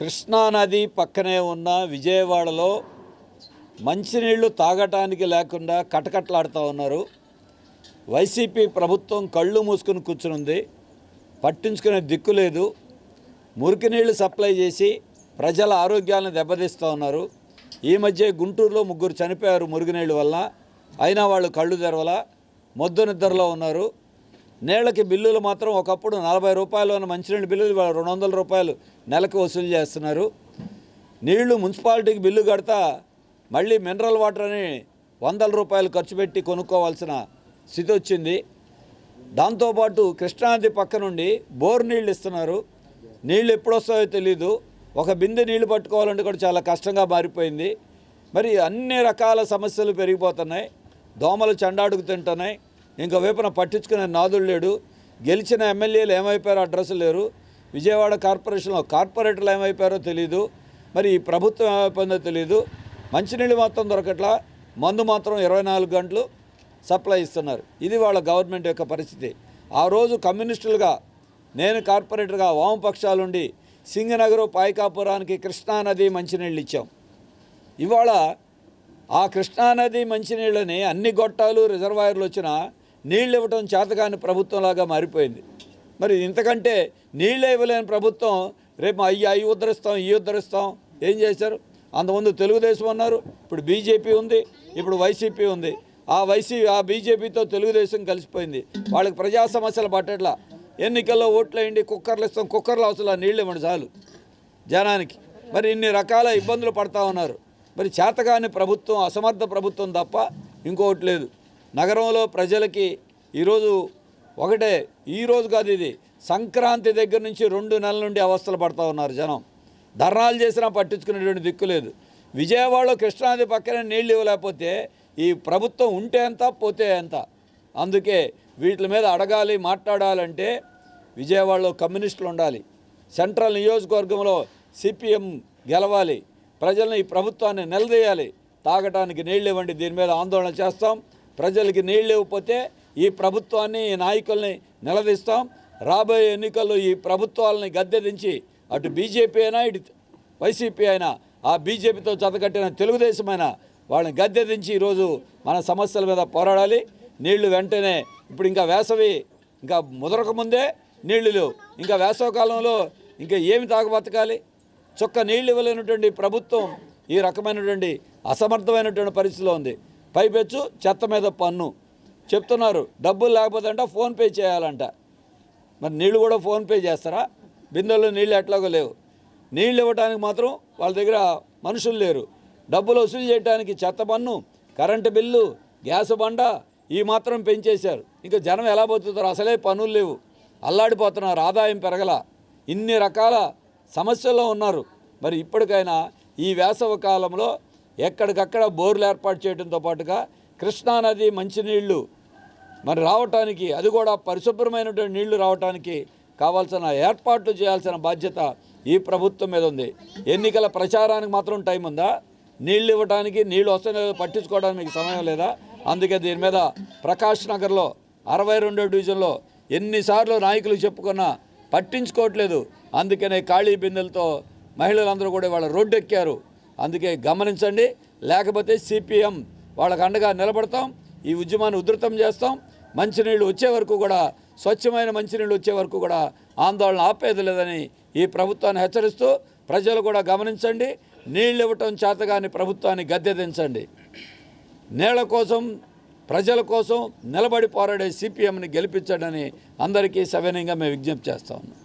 కృష్ణానది పక్కనే ఉన్న విజయవాడలో మంచినీళ్ళు తాగటానికి లేకుండా కటకట్లాడుతూ ఉన్నారు. వైసీపీ ప్రభుత్వం కళ్ళు మూసుకుని కూర్చునుంది. పట్టించుకునే దిక్కు లేదు. మురికినీళ్ళు సప్లై చేసి ప్రజల ఆరోగ్యాలను దెబ్బతీస్తూ ఉన్నారు. ఈ మధ్య గుంటూరులో ముగ్గురు చనిపోయారు మురుగునీళ్ళ వల్ల. అయినా వాళ్ళు కళ్ళు తెరవల. మొద్దు నిద్రలో ఉన్నారు. నీళ్ళకి బిల్లులు మాత్రం ఒకప్పుడు నలభై రూపాయలు ఉన్న మంచినీళ్ళ బిల్లులు రెండు వందల రూపాయలు నెలకు వసూలు చేస్తున్నారు. నీళ్ళు మున్సిపాలిటీకి బిల్లు కడతా మళ్ళీ మినరల్ వాటర్ అని వందల రూపాయలు ఖర్చు పెట్టి కొనుక్కోవాల్సిన స్థితి వచ్చింది. దాంతోపాటు కృష్ణానది పక్క నుండి బోర్ నీళ్ళు ఇస్తున్నారు. నీళ్ళు ఎప్పుడు వస్తాయో తెలీదు. ఒక బిందె నీళ్ళు పట్టుకోవాలంటే కూడా చాలా కష్టంగా మారిపోయింది. మరి అన్ని రకాల సమస్యలు పెరిగిపోతున్నాయి. దోమలు చెండాడుకు తింటున్నాయి. ఇంకో వైపున పట్టించుకునే నాదుడు లేడు. గెలిచిన ఎమ్మెల్యేలు ఏమైపోయారో అడ్రస్ లేరు. విజయవాడ కార్పొరేషన్లో కార్పొరేటర్లు ఏమైపోయారో తెలియదు మరి ఈ ప్రభుత్వం ఏమైపోయిందో తెలియదు మంచినీళ్ళు మాత్రం దొరకట్లా. మందు మాత్రం ఇరవై నాలుగు గంటలు సప్లై ఇస్తున్నారు. ఇది వాళ్ళ గవర్నమెంట్ యొక్క పరిస్థితి. ఆ రోజు కమ్యూనిస్టులుగా నేను కార్పొరేటర్గా వామపక్షాలుండి సింగనగరు పాయకాపురానికి కృష్ణానది మంచినీళ్ళు ఇచ్చాం. ఇవాళ ఆ కృష్ణానది మంచినీళ్ళని అన్ని గొట్టాలు రిజర్వాయర్లు వచ్చినా నీళ్ళు ఇవ్వటం చేతకాని ప్రభుత్వంలాగా మారిపోయింది. మరి ఇంతకంటే నీళ్ళు ఇవ్వలేని ప్రభుత్వం రేపు అయ్యి అవి ఉద్ధరిస్తాం ఈ ఉద్ధరిస్తాం ఏం చేశారు? అంతకుముందు తెలుగుదేశం అన్నారు ఇప్పుడు బీజేపీ ఉంది ఇప్పుడు వైసీపీ ఉంది. ఆ వైసీ ఆ బీజేపీతో తెలుగుదేశం కలిసిపోయింది. వాళ్ళకి ప్రజా సమస్యలు పట్టట్లా. ఎన్నికల్లో ఓట్లు వేయండి కుక్కర్లు ఇస్తాం కుక్కర్లు అవసరం నీళ్ళు ఇవ్వండి చాలు జనానికి. మరి ఇన్ని రకాల ఇబ్బందులు పడతా ఉన్నారు. మరి చేతగాని ప్రభుత్వం అసమర్థ ప్రభుత్వం తప్ప ఇంకోటి లేదు. నగరంలో ప్రజలకి ఈరోజు ఒకటే ఈరోజు కాదు ఇది సంక్రాంతి దగ్గర నుంచి రెండు నెలల నుండి అవస్థలు పడతా ఉన్నారు జనం. ధర్నాలు చేసినా పట్టించుకునేటువంటి దిక్కు లేదు. విజయవాడలో కృష్ణానది పక్కనే నీళ్ళు ఇవ్వలేకపోతే ఈ ప్రభుత్వం ఉంటే ఎంత పోతే ఎంత? అందుకే వీటి మీద అడగాలి మాట్లాడాలంటే విజయవాడలో కమ్యూనిస్టులు ఉండాలి. సెంట్రల్ నియోజకవర్గంలో సిపిఎం గెలవాలి. ప్రజలను ఈ ప్రభుత్వాన్ని నిలదీయాలి. తాగటానికి నీళ్ళు ఇవ్వండి దీని మీద ఆందోళన చేస్తాం. ప్రజలకి నీళ్ళు ఇవ్వకపోతే ఈ ప్రభుత్వాన్ని ఈ నాయకుల్ని నిలదీస్తాం. రాబోయే ఎన్నికల్లో ఈ ప్రభుత్వాలని గద్దె దించి అటు బీజేపీ అయినా ఇటు వైసీపీ అయినా ఆ బీజేపీతో జతకట్టిన తెలుగుదేశం అయినా వాళ్ళని గద్దె దించి ఈరోజు మన సమస్యల మీద పోరాడాలి. నీళ్ళు వెంటనే ఇప్పుడు ఇంకా వేసవి ఇంకా ముదరక ముందే నీళ్ళు లేవు ఇంకా వేసవకాలంలో ఇంకా ఏమి తాగు బతకాలి? చొక్క నీళ్ళు ఇవ్వలేనటువంటి ప్రభుత్వం ఈ రకమైనటువంటి అసమర్థమైనటువంటి పరిస్థితిలో ఉంది. పైపెచ్చు చెత్త మీద పన్ను. చెప్తున్నారు డబ్బులు లేకపోతే అంట ఫోన్పే చేయాలంట. మరి నీళ్ళు కూడా ఫోన్పే చేస్తారా? బిందెల్లో నీళ్ళు ఎట్లాగో లేవు. నీళ్ళు ఇవ్వడానికి మాత్రం వాళ్ళ దగ్గర మనుషులు లేరు. డబ్బులు వసూలు చేయడానికి చెత్త పన్ను కరెంటు బిల్లు గ్యాస్ బండ ఈ మాత్రం పెంచేశారు. ఇంకా జనం ఎలా బతుకుతారు? అసలే పనులు లేవు. అల్లాడిపోతున్నారు ఆదాయం పెరగల. ఇన్ని రకాల సమస్యల్లో ఉన్నారు. మరి ఇప్పటికైనా ఈ వేసవ కాలంలో ఎక్కడికక్కడ బోర్లు ఏర్పాటు చేయడంతో పాటుగా కృష్ణానది మంచినీళ్ళు మరి రావటానికి అది కూడా పరిశుభ్రమైనటువంటి నీళ్ళు రావటానికి కావాల్సిన ఏర్పాట్లు చేయాల్సిన బాధ్యత ఈ ప్రభుత్వం మీద ఉంది. ఎన్నికల ప్రచారానికి మాత్రం టైం ఉందా? నీళ్ళు ఇవ్వడానికి నీళ్ళు వస్తున్నాయో పట్టించుకోవడానికి సమయం లేదా? అందుకే దీని మీద ప్రకాష్ నగర్లో అరవై రెండో డివిజన్లో ఎన్నిసార్లు నాయకులు చెప్పుకున్నా పట్టించుకోవట్లేదు. అందుకనే ఖాళీ బిందెలతో మహిళలందరూ కూడా ఇవాళ రోడ్డెక్కారు. అందుకే గమనించండి. లేకపోతే సిపిఎం వాళ్ళకు అండగా నిలబడతాం. ఈ ఉద్యమాన్ని ఉధృతం చేస్తాం. మంచినీళ్ళు వచ్చే వరకు కూడా స్వచ్ఛమైన మంచినీళ్ళు వచ్చే వరకు కూడా ఆందోళన ఆపేది లేదని ఈ ప్రభుత్వాన్ని హెచ్చరిస్తూ ప్రజలు కూడా గమనించండి. నీళ్ళు ఇవ్వటం చేతగాని ప్రభుత్వాన్ని గద్దె దించండి నీళ్ళ కోసం ప్రజల కోసం నిలబడి పోరాడే సిపిఎంని గెలిపించడని అందరికీ సవినయంగా మేము విజ్ఞప్తి చేస్తా ఉన్నాం.